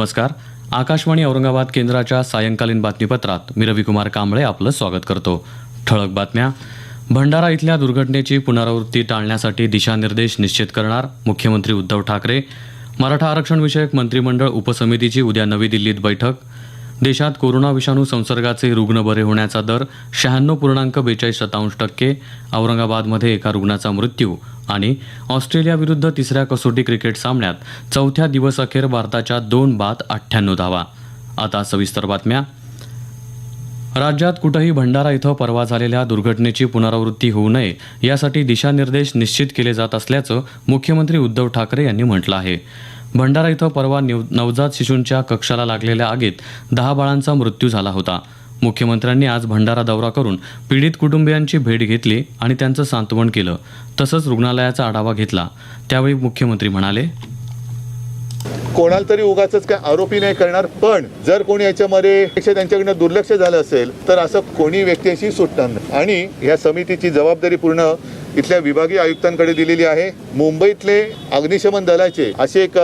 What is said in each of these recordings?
नमस्कार. आकाशवाणी औरंगाबाद केंद्राच्या सायंकालीन बातमीपत्रात मी रविकुमार कांबळे आपलं स्वागत करतो. ठळक बातम्या. भंडारा इथल्या दुर्घटनेची पुनरावृत्ती टाळण्यासाठी दिशानिर्देश निश्चित करणार मुख्यमंत्री उद्धव ठाकरे. मराठा आरक्षणविषयक मंत्रिमंडळ उपसमितीची उद्या नवी दिल्लीत बैठक. देशात कोरोना विषाणू संसर्गाचे रुग्ण बरे होण्याचा दर शहाण्णव पूर्णांक बेचाळीस शतांश टक्के औरंगाबादमध्ये एका रुग्णाचा मृत्यू आणि ऑस्ट्रेलियाविरुद्ध तिसऱ्या कसोटी क्रिकेट सामन्यात चौथ्या दिवस अखेर भारताच्या दोन बाद अठ्ठ्याण्णव धावा. आता सविस्तर बातम्या. राज्यात कुठंही भंडारा इथं परवा झालेल्या दुर्घटनेची पुनरावृत्ती होऊ नये यासाठी दिशानिर्देश निश्चित केले जात असल्याचं मुख्यमंत्री उद्धव ठाकरे यांनी म्हटलं आहे. भंडारा इथं परवा नवजात शिशूंच्या कक्षाला लागलेल्या आगीत दहा बाळांचा मृत्यू झाला होता. मुख्यमंत्र्यांनी आज भंडारा दौरा करून पीडित कुटुंबियांची भेट घेतली आणि त्यांचं सांत्वन केलं. तसंच रुग्णालयाचा आढावा घेतला. त्यावेळी मुख्यमंत्री म्हणाले कोणाला तरी उगाच काय आरोपी नाही करणार पण जर कोणी याच्यामध्ये पेक्षा त्यांच्याकडनं दुर्लक्ष झालं असेल तर असं कोणी व्यक्तीशी सुटणार नाही. आणि या समितीची जबाबदारी पूर्ण इथल्या विभागीय आयुक्तांकडे दिलेली आहे. मुंबईतले अग्निशमन दलाचे असे एक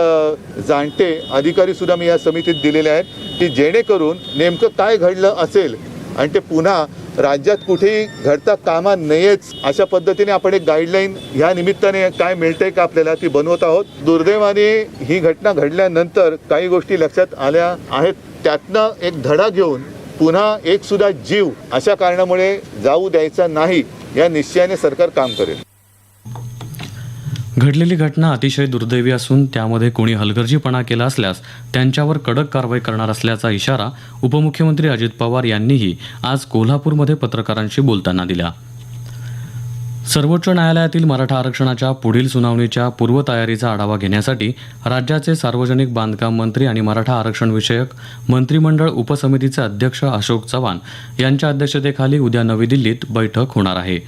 जाणते अधिकारी सुद्धा मी या समितीत दिलेले आहेत की जेणेकरून नेमकं काय घडलं असेल आणि ते पुन्हा राज्यात कुठेही घडता कामा नयेच अशा पद्धतीने आपण एक गाईडलाईन ह्या निमित्ताने काय मिळतंय का आपल्याला ती बनवत आहोत. दुर्दैवाने ही घटना घडल्यानंतर काही गोष्टी लक्षात आल्या आहेत. त्यातनं एक धडा घेऊन पुन्हा एक सुद्धा जीव अशा कारणामुळे जाऊ द्यायचा नाही. या निश्चयाने सरकार काम करेल. घडलेली घटना अतिशय दुर्दैवी असून त्यामध्ये कोणी हलगर्जीपणा केला असल्यास त्यांच्यावर कडक कारवाई करणार असल्याचा इशारा उपमुख्यमंत्री अजित पवार यांनीही आज कोल्हापूरमध्ये पत्रकारांशी बोलताना दिला. सर्वोच्च न्यायालयातील मराठा आरक्षणाच्या पुढील सुनावणीच्या पूर्वतयारीचा आढावा घेण्यासाठी राज्याचे सार्वजनिक बांधकाम मंत्री आणि मराठा आरक्षण विषयक मंत्रिमंडळ उपसमितीचे अध्यक्ष अशोक चव्हाण यांच्या अध्यक्षतेखाली उद्या नवी दिल्लीत बैठक होणार आहे.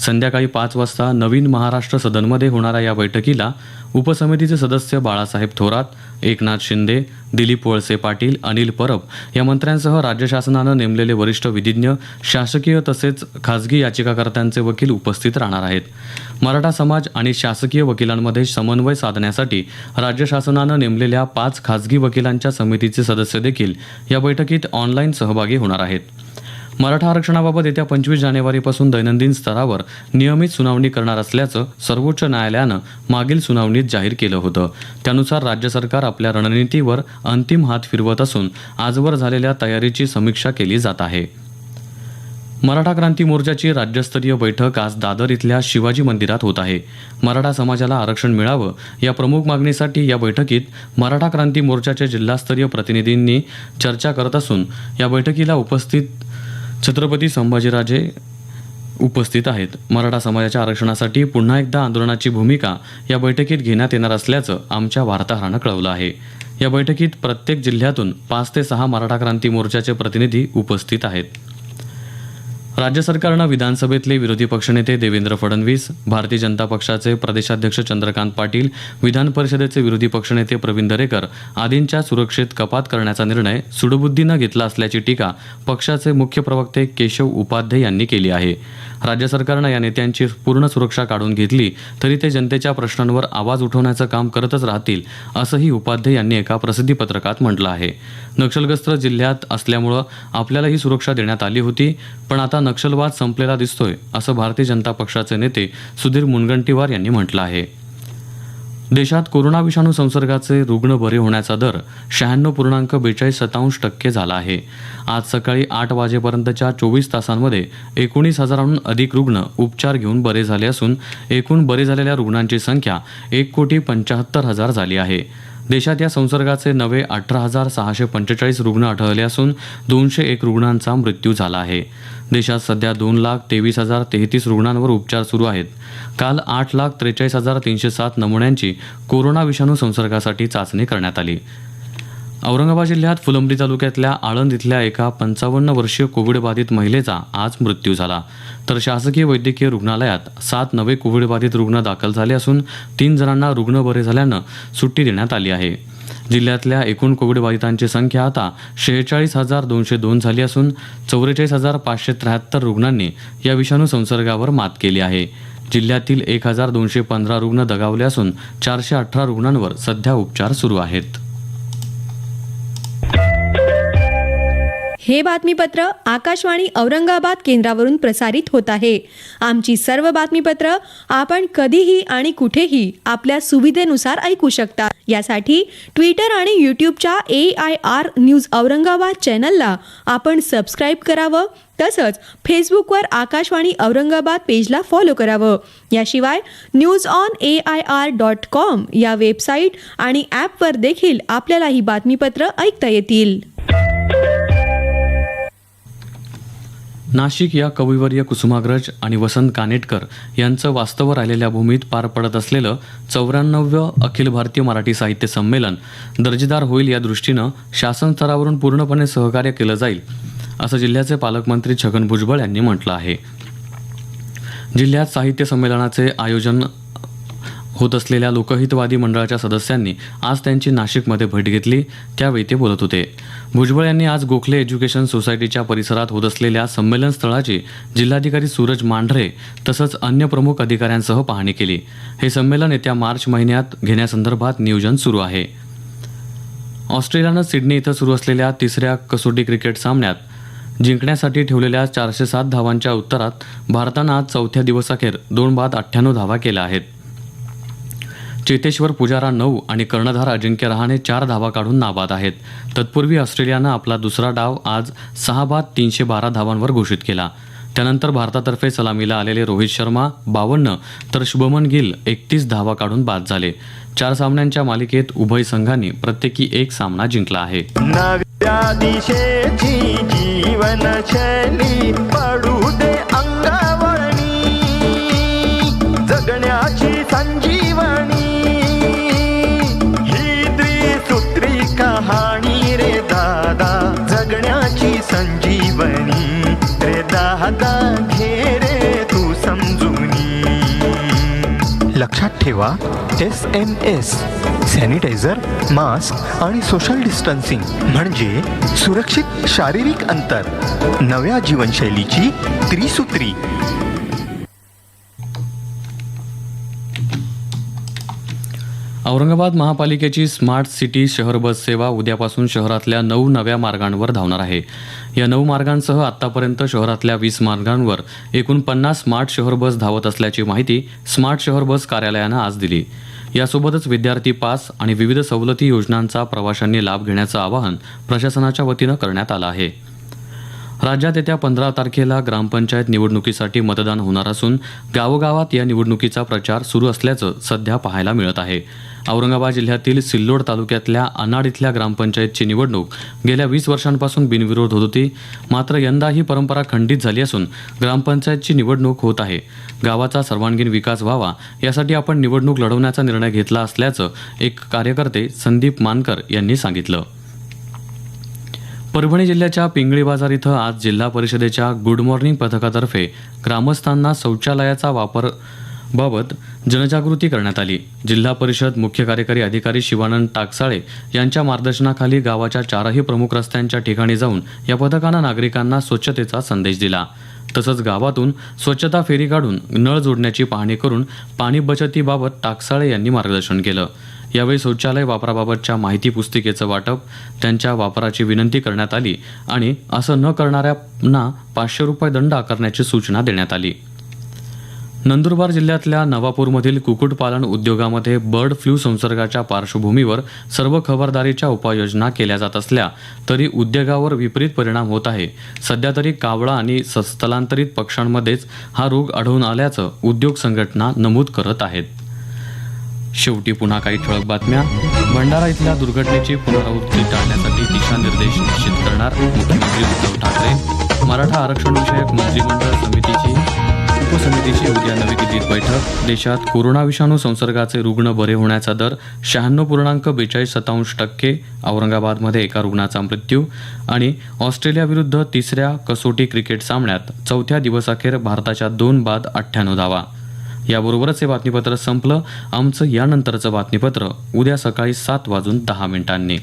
संध्याकाळी पाच वाजता नवीन महाराष्ट्र सदनमध्ये होणाऱ्या या बैठकीला उपसमितीचे सदस्य बाळासाहेब थोरात एकनाथ शिंदे दिलीप वळसे पाटील अनिल परब या मंत्र्यांसह राज्य शासनानं नेमलेले वरिष्ठ विधिज्ञ शासकीय तसेच खासगी याचिकाकर्त्यांचे वकील उपस्थित राहणार आहेत. मराठा समाज आणि शासकीय वकिलांमध्ये समन्वय साधण्यासाठी राज्य शासनानं नेमलेल्या पाच खासगी वकिलांच्या समितीचे सदस्य देखील या बैठकीत ऑनलाईन सहभागी होणार आहेत. मराठा आरक्षणाबाबत येत्या पंचवीस जानेवारीपासून दैनंदिन स्तरावर नियमित सुनावणी करणार असल्याचं सर्वोच्च न्यायालयानं मागील सुनावणीत जाहीर केलं होतं. त्यानुसार राज्य सरकार आपल्या रणनीतीवर अंतिम हात फिरवत असून आजवर झालेल्या तयारीची समीक्षा केली जात आहे. मराठा क्रांती मोर्चाची राज्यस्तरीय बैठक आज दादर इथल्या शिवाजी मंदिरात होत आहे. मराठा समाजाला आरक्षण मिळावं या प्रमुख मागणीसाठी या बैठकीत मराठा क्रांती मोर्चाच्या जिल्हास्तरीय प्रतिनिधींनी चर्चा करत असून या बैठकीला उपस्थित छत्रपती संभाजीराजे उपस्थित आहेत. मराठा समाजाच्या आरक्षणासाठी पुन्हा एकदा आंदोलनाची भूमिका या बैठकीत घेण्यात येणार असल्याचं आमच्या वार्ताहरानं कळवलं आहे. या बैठकीत प्रत्येक जिल्ह्यातून पाच ते सहा मराठा क्रांती मोर्चाचे प्रतिनिधी उपस्थित आहेत. राज्य सरकारनं विधानसभेतले विरोधी पक्षनेते देवेंद्र फडणवीस भारतीय जनता पक्षाचे प्रदेशाध्यक्ष चंद्रकांत पाटील विधान परिषदेचे विरोधी पक्षनेते प्रवीण दरेकर आदींच्या सुरक्षेत कपात करण्याचा निर्णय सुडबुद्धीनं घेतला असल्याची टीका पक्षाचे मुख्य प्रवक्ते केशव उपाध्ये यांनी केली आहे. राज्य सरकारनं या नेत्यांची पूर्ण सुरक्षा काढून घेतली तरी ते जनतेच्या प्रश्नांवर आवाज उठवण्याचं काम करतच राहतील असंही उपाध्ये यांनी एका प्रसिद्धी पत्रकात म्हटलं आहे. नक्षलग्रस्त जिल्ह्यात असल्यामुळं आपल्याला ही सुरक्षा देण्यात आली होती पण आता नक्षलवाद संपलेला दिसतोय असं भारतीय जनता पक्षाचे नेते सुधीर मुनगंटीवार यांनी म्हटलं आहे. देशात कोरोना विषाणू संसर्गाचे रुग्ण बरे होण्याचा दर शहाण्णव पूर्णांक बेचाळीस शतांश टक्के झाला आहे. आज सकाळी आठ वाजेपर्यंतच्या चोवीस तासांमध्ये एकोणीस हजारांहून अधिक रुग्ण उपचार घेऊन बरे झाले असून एकूण बरे झालेल्या रुग्णांची संख्या एक कोटी पंच्याहत्तर हजार झाली आहे. देशात या संसर्गाचे नवे अठरा हजार सहाशे पंचेचाळीस रुग्ण आढळले असून दोनशे एक रुग्णांचा मृत्यू झाला आहे. देशात सध्या दोन लाख तेवीस हजार तेहतीस रुग्णांवर उपचार सुरू आहेत. काल आठ लाख त्रेचाळीस हजार तीनशे सात नमुन्यांची कोरोना विषाणू संसर्गासाठी चाचणी करण्यात आली. औरंगाबाद जिल्ह्यात फुलंब्री तालुक्यातल्या आळंद इथल्या एका पंचावन्न वर्षीय कोविडबाधित महिलेचा आज मृत्यू झाला. तर शासकीय वैद्यकीय रुग्णालयात सात नवे कोविडबाधित रुग्ण दाखल झाले असून तीन जणांना रुग्ण बरे झाल्यानं सुट्टी देण्यात आली आहे. जिल्ह्यातल्या एकूण कोविड बाधितांची संख्या आता शेहेचाळीस हजार दोनशे दोन झाली असून चौवेचाळीस हजार पाचशे त्र्याहत्तर रुग्णांनी या विषाणू संसर्गावर मात केली आहे. जिल्ह्यातील एक हजार दोनशे पंधरा रुग्ण दगावले असून चारशे अठरा रुग्णांवर सध्या उपचार सुरू आहेत. हे बातमीपत्र आकाशवाणी औरंगाबाद केंद्रावरून प्रसारित होत आहे. आमची सर्व बातमीपत्र आपण कधीही आणि कुठेही आपल्या सुविधेनुसार ऐकू शकता. यासाठी ट्विटर आणि यूट्यूबच्या A I R news Aurangabad चॅनलला आपण सबस्क्राईब करावं तसंच फेसबुकवर आकाशवाणी औरंगाबाद पेजला फॉलो करावं. याशिवाय news on A I R dot com या वेबसाईट आणि ॲपवर देखील आपल्याला ही बातमीपत्र ऐकता येतील. नाशिक या कविवर्य कुसुमाग्रज आणि वसंत कानेटकर यांचं वास्तव राहिलेल्या भूमीत पार पडत असलेलं चौऱ्याण्णव्य अखिल भारतीय मराठी साहित्य संमेलन दर्जेदार होईल या दृष्टीनं शासन स्तरावरून पूर्णपणे सहकार्य केलं जाईल असं जिल्ह्याचे पालकमंत्री छगन भुजबळ यांनी म्हटलं आहे. जिल्ह्यात साहित्य संमेलनाचे आयोजन होत असलेल्या लोकहितवादी मंडळाच्या सदस्यांनी आज त्यांची नाशिकमध्ये भेट घेतली त्यावेळी ते बोलत होते. भुजबळ यांनी आज गोखले एज्युकेशन सोसायटीच्या परिसरात होत असलेल्या संमेलन स्थळाची जिल्हाधिकारी सूरज मांढरे तसंच अन्य प्रमुख अधिकाऱ्यांसह पाहणी केली. हे संमेलन येत्या मार्च महिन्यात घेण्यासंदर्भात नियोजन सुरू आहे. ऑस्ट्रेलियानं सिडनी इथं सुरू असलेल्या तिसऱ्या कसोटी क्रिकेट सामन्यात जिंकण्यासाठी ठेवलेल्या चारशे सात धावांच्या उत्तरात भारतानं आज चौथ्या दिवसाखेर दोन बाद अठ्ठ्याण्णव धावा केल्या आहेत. चेतेश्वर पुजारा नऊ आणि कर्णधार अजिंक्य रहाणे चार धावा काढून नाबाद आहेत. तत्पूर्वी ऑस्ट्रेलियानं आपला दुसरा डाव आज सहा बाद तीनशे बारा धावांवर घोषित केला. त्यानंतर भारतातर्फे सलामीला आलेले रोहित शर्मा बावन्न तर शुभमन गिल एकतीस धावा काढून बाद झाले. चार सामन्यांच्या मालिकेत उभय संघांनी प्रत्येकी एक सामना जिंकला आहे. लक्षात ठेवा S M S sanitiser mask आणि सोशल डिस्टन्सिंग म्हणजे सुरक्षित शारीरिक अंतर नव्या जीवनशैलीची त्रिसूत्री. औरंगाबाद महापालिकेची स्मार्ट सिटी शहर बस सेवा उद्यापासून शहरातल्या नऊ नव्या मार्गांवर धावणार आहे. या नऊ मार्गांसह आतापर्यंत शहरातल्या वीस मार्गांवर एकूण पन्नास स्मार्ट शहर बस धावत असल्याची माहिती स्मार्ट शहर बस कार्यालयानं आज दिली. यासोबतच विद्यार्थी पास आणि विविध सवलती योजनांचा प्रवाशांनी लाभ घेण्याचं आवाहन प्रशासनाच्या वतीनं करण्यात आलं आहे. राज्यात येत्या पंधरा तारखेला ग्रामपंचायत निवडणुकीसाठी मतदान होणार असून गावोगावात या निवडणुकीचा प्रचार सुरू असल्याचं सध्या पाहायला मिळत आहे. औरंगाबाद जिल्ह्यातील सिल्लोड तालुक्यातल्या अनाड इथल्या ग्रामपंचायतची निवडणूक गेल्या वीस वर्षांपासून बिनविरोध होत होती. मात्र यंदा ही परंपरा खंडित झाली असून ग्रामपंचायतची निवडणूक होत आहे. गावाचा सर्वांगीण विकास व्हावा यासाठी आपण निवडणूक लढवण्याचा निर्णय घेतला असल्याचं एक कार्यकर्ते संदीप मानकर यांनी सांगितलं. परभणी जिल्ह्याच्या पिंगळी बाजार इथं आज जिल्हा परिषदेच्या गुड मॉर्निंग पथकातर्फे ग्रामस्थांना शौचालयाचा वापर बाबत जनजागृती करण्यात आली. जिल्हा परिषद मुख्य कार्यकारी अधिकारी शिवानंद टाकसाळे यांच्या मार्गदर्शनाखाली गावाच्या चारही प्रमुख रस्त्यांच्या ठिकाणी जाऊन या पथकानं नागरिकांना स्वच्छतेचा संदेश दिला. तसंच गावातून स्वच्छता फेरी काढून नळ जोडण्याची पाहणी करून पाणी बचतीबाबत टाकसाळे यांनी मार्गदर्शन केलं. यावेळी शौचालय वापराबाबतच्या माहिती पुस्तिकेचं वाटप त्यांच्या वापराची विनंती करण्यात आली आणि असं न करणाऱ्यांना पाचशे रुपये दंड आकारण्याची सूचना देण्यात आली. नंदुरबार जिल्ह्यातल्या नवापूरमधील कुक्कुटपालन उद्योगामध्ये बर्ड फ्लू संसर्गाच्या पार्श्वभूमीवर सर्व खबरदारीच्या उपाययोजना केल्या जात असल्या तरी उद्योगावर विपरीत परिणाम होत आहे. सध्या तरी कावळा आणि स- स्थलांतरित पक्ष्यांमध्येच हा रोग आढळून आल्याचं उद्योग संघटना नमूद करत आहेत. शेवटी पुन्हा काही ठळक बातम्या. भंडारा इथल्या दुर्घटनेची पुनरावृत्ती टाळण्यासाठी दिशानिर्देश निश्चित करणार मुख्यमंत्री उद्धव ठाकरे. मराठा आरक्षण विषयक मंत्रिमंडळ समितीची दिवशी उद्या नवी दिल्लीत बैठक. देशात कोरोना विषाणू संसर्गाचे रुग्ण बरे होण्याचा दर शहाण्णव पूर्णांक बेचाळीस शतांश टक्के. औरंगाबादमध्ये एका रुग्णाचा मृत्यू आणि ऑस्ट्रेलियाविरुद्ध तिसऱ्या कसोटी क्रिकेट सामन्यात चौथ्या दिवसाखेर भारताच्या दोन बाद अठ्ठ्याण्णव धावा. याबरोबरच हे बातमीपत्र संपलं. आमचं यानंतरचं बातमीपत्र उद्या सकाळी सात वाजून दहा मिनिटांनी.